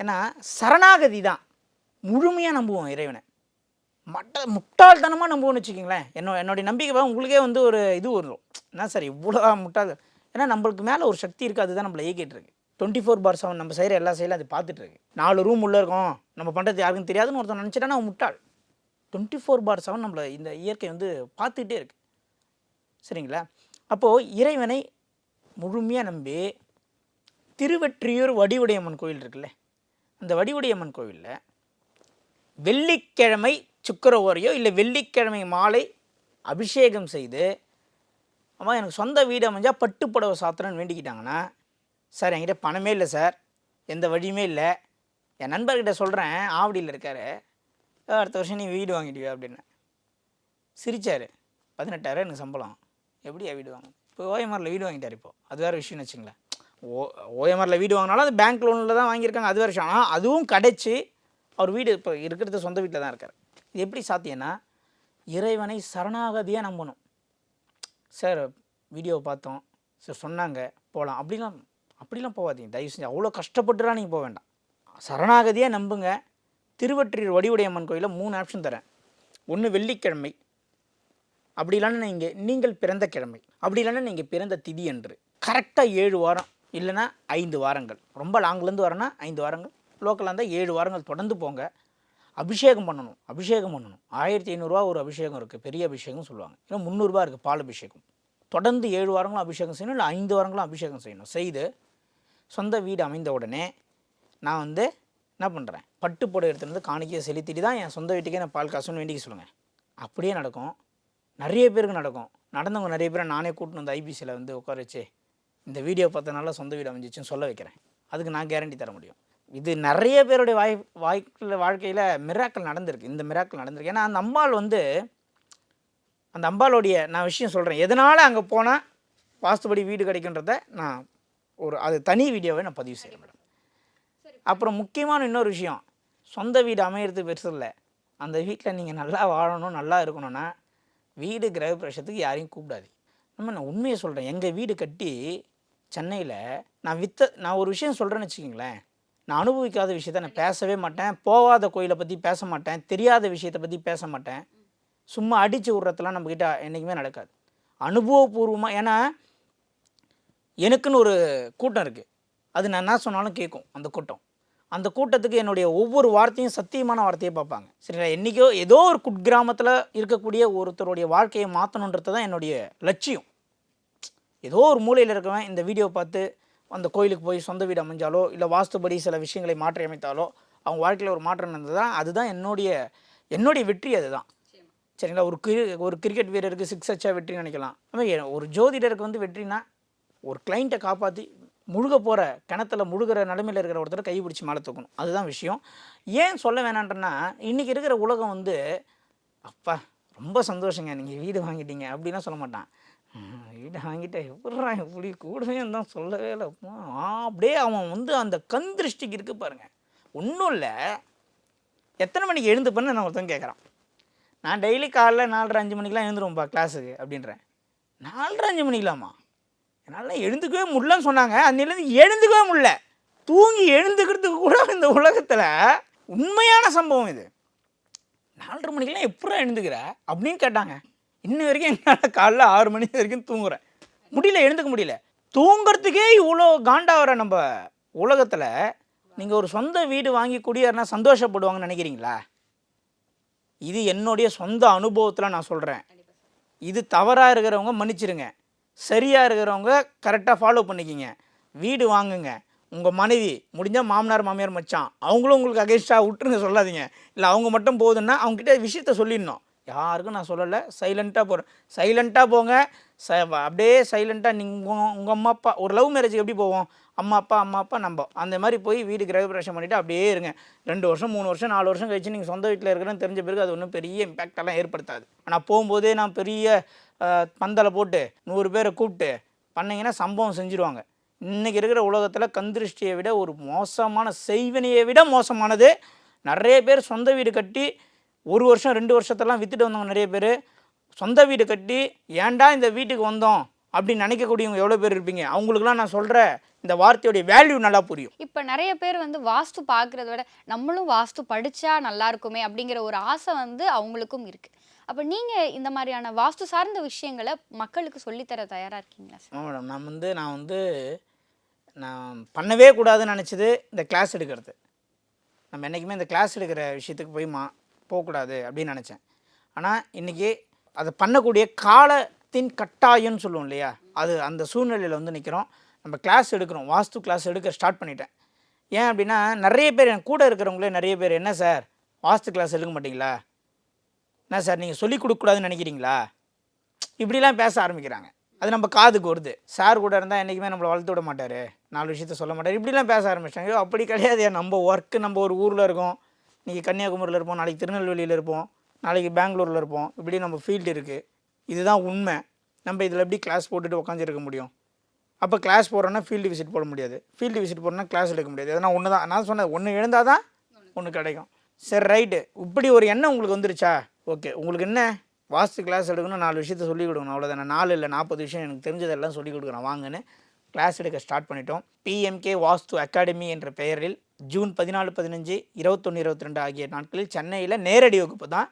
ஏன்னா சரணாகதி தான். முழுமையாக நம்புவோம் இறைவனை. மட்ட முட்டாள்தனமாக நம்புவோம்னு வச்சுக்கிங்களேன். என்னோ என்னுடைய நம்பிக்கை உங்களுக்கே வந்து ஒரு இது வரும் என்ன சார் இவ்வளோ முட்டாள்? ஏன்னா நம்மளுக்கு மேலே ஒரு சக்தி இருக்குது அதுதான் நம்மளை இயக்கிட்டு இருக்கு. டுவெண்ட்டி ஃபோர் பார் செவன் நம்ம செய்கிற எல்லா செயலும் அது பார்த்துட்டு இருக்கு நாலு ரூம் உள்ளே இருக்கோம். நம்ம பண்ணுறது யாருக்கும் தெரியாதுன்னு ஒருத்தன் நினச்சிட்டானா அவன் முட்டாள். டுவெண்ட்டி ஃபோர் பார் செவன் நம்மளை இந்த இயற்கை வந்து பார்த்துக்கிட்டே இருக்கு. சரிங்களா? அப்போது இறைவனை முழுமையாக நம்பி திருவெற்றியூர் வடிவுடையம்மன் கோயில் இருக்குல்ல? அந்த வடிவுடையம்மன் கோவிலில் வெள்ளிக்கிழமை சுக்கர ஓரையோ இல்லை வெள்ளிக்கிழமை மாலை அபிஷேகம் செய்து அம்மா எனக்கு சொந்த வீடு அமைஞ்சால் பட்டுப்படவை சாத்திரன்னு வேண்டிக்கிட்டாங்கன்னா சார் என்கிட்ட பணமே இல்லை சார். எந்த வழியுமே இல்லை. என் நண்பர்கிட்ட சொல்கிறேன் ஆவடியில் இருக்காரு. அடுத்த வருஷம் நீ வீடு வாங்கிடுவியா? அப்படின்னு. சிரிச்சார். பதினெட்டாயிரம் எனக்கு சம்பளம். எப்படியா வீடு வாங்க இப்போ ஓஎம்ஆரில் வீடு வாங்கிட்டார் இப்போது அது வேறு விஷயம்னு வச்சுங்களேன். ஓ ஓஎம்ஆரில் வீடு வாங்கினாலும் அது பேங்க் லோனில் தான் வாங்கியிருக்காங்க அது வேறு விஷயம். ஆனால் அதுவும் கிடைச்சி அவர் வீடு இப்போ இருக்கிறது சொந்த வீட்டில் தான் இருக்கார். இது எப்படி சாத்தியம்னா இறைவனை சரணாகதியாக நம்பணும். சார் வீடியோவை பார்த்தோம். சார் சொன்னாங்க. போகலாம் அப்படிலாம் அப்படிலாம் போகாதீங்க. தயவு செஞ்சு அவ்வளோ கஷ்டப்பட்டுலாம் நீங்கள் போக வேண்டாம். சரணாகதியாக நம்புங்க. திருவற்றியூர் வடிவுடையம்மன் கோயிலில் மூணு ஆப்ஷன் தரேன். ஒன்று வெள்ளிக்கிழமை. அப்படி இல்லைன்னா நீங்கள் நீங்கள் பிறந்த கிழமை. அப்படி இல்லைன்னா நீங்கள் பிறந்த திதி என்று கரெக்டாக ஏழு வாரம் இல்லைன்னா ஐந்து வாரங்கள். ரொம்ப லாங்லேருந்து வரேன்னா ஐந்து வாரங்கள். லோக்கலாக இருந்தால் ஏழு வாரங்கள் தொடர்ந்து போங்க. அபிஷேகம் பண்ணணும் அபிஷேகம் பண்ணணும். ஆயிரத்தி ஐநூறுரூவா ஒரு அபிஷேகம் இருக்குது பெரிய அபிஷேகம் சொல்லுவாங்க. ஏன்னா முந்நூறுரூவா இருக்குது பால் அபிஷேகம். தொடர்ந்து ஏழு வாரங்களும் அபிஷேகம் செய்யணும் இல்லை ஐந்து வாரங்களும் அபிஷேகம் செய்யணும். செய்து சொந்த வீடு அமைந்த உடனே நான் வந்து என்ன பண்ணுறேன் பட்டு புடவை எடுத்துட்டு வந்து காணிக்கையை செலுத்திட்டு தான் என் சொந்த வீட்டுக்கே நான் பால் காசுன்னு வேண்டிக்க சொல்லுங்கள் அப்படியே நடக்கும். நிறைய பேருக்கு நடக்கும். நடந்தவங்க நிறைய பேரை நானே கூட்டின்னு வந்து ஐபிசியில் வந்து உட்கார வச்சு இந்த வீடியோ பார்த்தனால சொந்த வீடு அமைஞ்சிச்சுன்னு சொல்ல வைக்கிறேன். அதுக்கு நான் கேரண்டி தர முடியும். இது நிறைய பேருடைய வாய் வாய்க்கில் வாழ்க்கையில் மிராக்கள் நடந்திருக்கு. இந்த மிராக்கள் நடந்திருக்கு. ஏன்னா அந்த அம்பாள் வந்து அந்த அம்பாளுடைய நான் விஷயம் சொல்கிறேன் எதனால் அங்கே போனால் வாஸ்துபடி வீடு கிடைக்குன்றத நான் ஒரு அது தனி வீடியோவை நான் பதிவு செய்கிறேன் மேடம். அப்புறம் முக்கியமான இன்னொரு விஷயம் சொந்த வீடு அமையிறது பெருசு இல்லை. அந்த வீட்டில் நீங்கள் நல்லா வாழணும் நல்லா இருக்கணும்னா வீடு கிரக பிரவேசத்துக்கு யாரையும் கூப்பிடாது நம்ம நான் உண்மையை சொல்கிறேன் எங்கள் வீடு கட்டி சென்னையில் நான் வித்த நான் ஒரு விஷயம் சொல்கிறேன்னு வச்சுக்கிங்களேன். நான் அனுபவிக்காத விஷயத்த நான் பேசவே மாட்டேன். போகாத கோயிலை பற்றி பேச மாட்டேன். தெரியாத விஷயத்தை பற்றி பேச மாட்டேன். சும்மா அடித்து விட்றதெல்லாம் நம்மக்கிட்ட என்றைக்குமே நடக்காது. அனுபவபூர்வமாக ஏன்னா எனக்குன்னு ஒரு கூட்டம் இருக்குது அது நான் என்ன சொன்னாலும் கேட்கும் அந்த கூட்டம். அந்த கூட்டத்துக்கு என்னுடைய ஒவ்வொரு வார்த்தையும் சத்தியமான வார்த்தையை பார்ப்பாங்க. சரிங்களா? என்றைக்கோ ஏதோ ஒரு குட்கிராமத்தில் இருக்கக்கூடிய ஒருத்தருடைய வாழ்க்கையை மாற்றணுன்றது தான் என்னுடைய லட்சியம். ஏதோ ஒரு மூலையில் இருக்கவன் இந்த வீடியோ பார்த்து அந்த கோயிலுக்கு போய் சொந்த வீடு அமைஞ்சாலோ இல்லை வாஸ்துபடி சில விஷயங்களை மாற்றி அமைத்தாலோ அவங்க வாழ்க்கையில் ஒரு மாற்றம் நடந்ததுதான் அதுதான் என்னுடைய என்னுடைய வெற்றி அதுதான். சரிங்களா? ஒரு கிரி ஒரு கிரிக்கெட் வீரருக்கு சிக்ஸ் அச்சா வெற்றி நினைக்கலாம். அதுமாதிரி ஒரு ஜோதிடருக்கு வந்து வெற்றினா ஒரு கிளைண்ட்டை காப்பாற்றி முழுக போகிற கிணத்துல முழுகிற நிலமையில் இருக்கிற ஒருத்தரை கை பிடிச்சி மேலே தூக்கணும். அதுதான் விஷயம். ஏன் சொல்ல வேணான்றன்னா இன்றைக்கி இருக்கிற உலகம் வந்து அப்பா ரொம்ப சந்தோஷங்க. நீங்கள் வீடு வாங்கிட்டீங்க அப்படிலாம் சொல்ல மாட்டான். வீடு வாங்கிட்டேன் எப்படா இப்படி கூடவே தான் சொல்லவே இல்லை. அப்படியே அவன் வந்து அந்த கண் திருஷ்டிக்கு இருக்கு பாருங்க. ஒன்றும் இல்லை. எத்தனை மணிக்கு எழுந்து பண்ண நான் ஒருத்தன் கேட்குறான் நான் டெய்லி காலைல நாலரை அஞ்சு மணிக்கெலாம் எழுந்துருவோம்ப்பா கிளாஸுக்கு அப்படின்றேன். நாலரை அஞ்சு மணிக்கலாமா என்னால் எழுந்துக்கவே முடியலன்னு சொன்னாங்க. அன்னிலேருந்து எழுந்துக்கவே முடில தூங்கி எழுந்துக்கிறதுக்கு கூட இந்த உலகத்தில் உண்மையான சம்பவம் இது. நாலரை மணிக்கெல்லாம் எப்படா எழுந்துக்கிற அப்படின்னு கேட்டாங்க. இன்ன வரைக்கும் என்னால் காலைல ஆறு மணி வரைக்கும் தூங்குறேன் முடியல எழுந்துக்க முடியல. தூங்குறதுக்கே இவ்வளோ காண்டாகிற நம்ம உலகத்தில் நீங்கள் ஒரு சொந்த வீடு வாங்கி குடியேறினா சந்தோஷப்படுவாங்கன்னு நினைக்கிறீங்களா? இது என்னுடைய சொந்த அனுபவத்தில் நான் சொல்கிறேன் இது தவறாக இருக்கிறவங்க மன்னிச்சிடுங்க சரியாக இருக்கிறவங்க கரெக்டாக ஃபாலோ பண்ணிக்கிங்க. வீடு வாங்குங்க. உங்கள் மனைவி முடிஞ்சால் மாமனார் மாமியார் மச்சான் அவங்களும் உங்களுக்கு அகேன்ஸ்டாக விட்டுருங்க சொல்லாதீங்க. இல்லை அவங்க மட்டும் போகுதுன்னா அவங்ககிட்ட விஷயத்த சொல்லிடணும். யாருக்கும் நான் சொல்லலை. சைலண்ட்டாக போகிறேன் சைலண்ட்டாக போங்க. ச அப்படியே சைலண்ட்டாக நீங்கள் உங்கள் அம்மா அப்பா ஒரு லவ் மேரேஜுக்கு எப்படி போவோம்? அம்மா அப்பா அம்மா அப்பா நம்ம. அந்த மாதிரி போய் வீடு கிரகப்பிரவேசம் பண்ணிவிட்டு அப்படியே இருங்க. ரெண்டு வருஷம் மூணு வருஷம் நாலு வருஷம் கழிச்சு நீங்கள் சொந்த வீட்டில் இருக்கிறேன்னு தெரிஞ்ச பிறகு அது ஒன்றும் பெரிய இம்பேக்டெல்லாம் ஏற்படுத்தாது. ஆனால் போகும்போதே நான் பெரிய பந்தலை போட்டு நூறு பேரை கூப்பிட்டு பண்ணிங்கன்னா சம்பவம் செஞ்சுருவாங்க. இன்றைக்கி இருக்கிற உலகத்தில் கந்திருஷ்டியை விட ஒரு மோசமான செய்வினையை விட மோசமானது. நிறைய பேர் சொந்த வீடு கட்டி ஒரு வருஷம் ரெண்டு வருஷத்தெல்லாம் விற்றுட்டு வந்தவங்க நிறைய பேர். சொந்த வீடு கட்டி ஏன்டா இந்த வீட்டுக்கு வந்தோம் அப்படின்னு நினைக்கக்கூடியவங்க எவ்வளோ பேர் இருப்பீங்க? அவங்களுக்குலாம் நான் சொல்கிற இந்த வார்த்தையுடைய வேல்யூ நல்லா புரியும்.
இப்போ நிறைய பேர் வந்து வாஸ்து பார்க்குறத விட நம்மளும் வாஸ்து படித்தா நல்லா இருக்குமே அப்படிங்கிற ஒரு ஆசை வந்து அவங்களுக்கும் இருக்குது அப்போ நீங்கள் இந்த மாதிரியான வாஸ்து சார்ந்த விஷயங்களை மக்களுக்கு சொல்லித்தர தயாராக இருக்கீங்களா சார்?
ஆமாம் மேடம் நான் வந்து நான் வந்து நான் பண்ணவே கூடாதுன்னு நினச்சது இந்த கிளாஸ் எடுக்கிறது. நம்ம என்றைக்குமே இந்த கிளாஸ் எடுக்கிற விஷயத்துக்கு போய் மா போகக்கூடாது அப்படின்னு நினச்சேன். ஆனால் இன்றைக்கி அதை பண்ணக்கூடிய காலத்தின் கட்டாயம்னு சொல்லுவோம் இல்லையா? அது அந்த சூழ்நிலையில் வந்து நிற்கிறோம் நம்ம கிளாஸ் எடுக்கிறோம். வாஸ்து கிளாஸ் எடுக்க ஸ்டார்ட் பண்ணிட்டேன். ஏன் அப்படின்னா நிறைய பேர் என் கூட இருக்கிறவங்களே நிறைய பேர் என்ன சார்? வாஸ்து கிளாஸ் எடுக்க மாட்டிங்களா? என்ன சார் நீங்கள் சொல்லிக் கொடுக்கக்கூடாதுன்னு நினைக்கிறீங்களா? இப்படிலாம் பேச ஆரம்பிக்கிறாங்க. அது நம்ம காதுக்கு வருது. சார் கூட இருந்தால் என்றைக்குமே நம்மளை வளர்த்து விட மாட்டார். நாலு விஷயத்த சொல்ல மாட்டார். இப்படிலாம் பேச ஆரம்பிச்சிட்டாங்க. ஐயோ அப்படி கிடையாது. நம்ம ஒர்க்கு நம்ம ஒரு ஊரில் இருக்கோம். இன்றைக்கி கன்னியாகுமரியில் இருப்போம். நாளைக்கு திருநெல்வேலியில் இருப்போம். நாளைக்கு பெங்களூரில் இருப்போம். இப்படி நம்ம ஃபீல்டு இருக்குது இதுதான் உண்மை. நம்ம இதில் எப்படி கிளாஸ் போட்டுட்டு உட்காந்துருக்க முடியும்? அப்போ கிளாஸ் போகிறோன்னா ஃபீல்டு விசிட் போட முடியாது. ஃபீல்டு விசிட் போகிறோன்னா கிளாஸ் எடுக்க முடியாது. எதனா ஒன்று தான் நான் சொன்னேன் ஒன்று எழுந்தால் தான் ஒன்று கிடைக்கும். சரி ரைட்டு இப்படி ஒரு எண்ணம் உங்களுக்கு வந்துருச்சா? ஓகே உங்களுக்கு என்ன? வாஸ்து கிளாஸ் எடுக்கணும் நாலு விஷயத்த சொல்லிக் கொடுக்கணும் அவ்வளோதானே நாலு இல்லை நாற்பது விஷயம் எனக்கு தெரிஞ்சதெல்லாம் சொல்லிக் கொடுக்குறேன் வாங்கன்னு. கிளாஸ் எடுக்க ஸ்டார்ட் பண்ணிட்டோம். பிஎம்கே வாஸ்து அகாடமி என்ற பெயரில் ஜூன் பதினாலு பதினஞ்சு இருபத்தொன்று இருபத்தி ரெண்டு ஆகிய நாட்களில் சென்னையில் நேரடி வகுப்பு தான்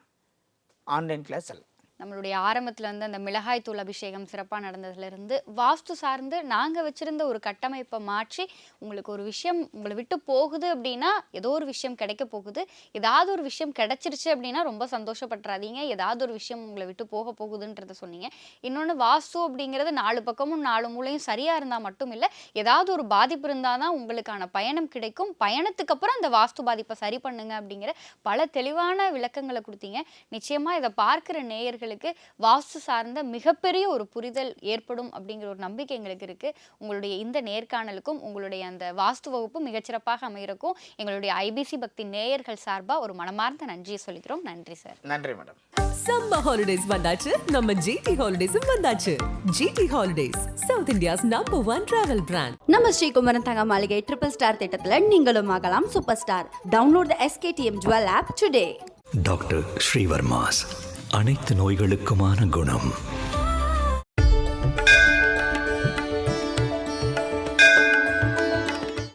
ஆன்லைன் கிளாஸ் எல்லாம்
நம்மளுடைய ஆரம்பத்தில் வந்து அந்த மிளகாய் தூள் அபிஷேகம் சிறப்பாக நடந்ததுலேருந்து வாஸ்து சார்ந்து நாங்கள் வச்சுருந்த ஒரு கட்டமைப்பை மாற்றி உங்களுக்கு ஒரு விஷயம் உங்களை விட்டு போகுது அப்படின்னா ஏதோ ஒரு விஷயம் கிடைக்க போகுது. ஏதாவது ஒரு விஷயம் கிடைச்சிருச்சு அப்படின்னா ரொம்ப சந்தோஷப்பட்டுறாதீங்க. ஏதாவது ஒரு விஷயம் உங்களை விட்டு போக போகுதுன்றதை சொன்னீங்க. இன்னொன்று வாஸ்து அப்படிங்கிறது நாலு பக்கமும் நாலு மூலையும் சரியாக இருந்தால் மட்டும் இல்லை ஏதாவது ஒரு பாதிப்பு இருந்தால் தான் உங்களுக்கான பயணம் கிடைக்கும். பயணத்துக்கு அப்புறம் அந்த வாஸ்து பாதிப்பை சரி பண்ணுங்க அப்படிங்கிற பல தெளிவான விளக்கங்களை கொடுத்தீங்க. நிச்சயமாக இதை பார்க்குற நேயர்கள் நேயர்களுக்கு வாஸ்து சார்ந்த மிகப்பெரிய ஒரு புரிதல் ஏற்படும் அப்படிங்கிற ஒரு நம்பிக்கை எங்களுக்கு இருக்கு. உங்களுடைய இந்த நேர்காணலுக்கும் உங்களுடைய அந்த வாஸ்து வகுப்பு மிகச்சிறப்பாக அமையிருக்கும் எங்களுடைய ஐபிசி பக்தி நேயர்கள் சார்பா ஒரு மனமார்ந்த நன்றியை சொல்லிக்கிறோம். நன்றி சார்.
நன்றி மேடம்.
சம்மர் ஹாலிடேஸ் வந்தாச்சு. நம்ம ஜிடி ஹாலிடேஸும் வந்தாச்சு. GT holidays South India's number one travel brand
நம்ம ஸ்ரீகுமரன் தங்க மாளிகை ட்ரிபிள் ஸ்டார் திட்டத்தில் நீங்களும் ஆகலாம் super star download the SKTM jewel app today
doctor Srivarma's அனைத்து நோய்களுக்குமான குணம்.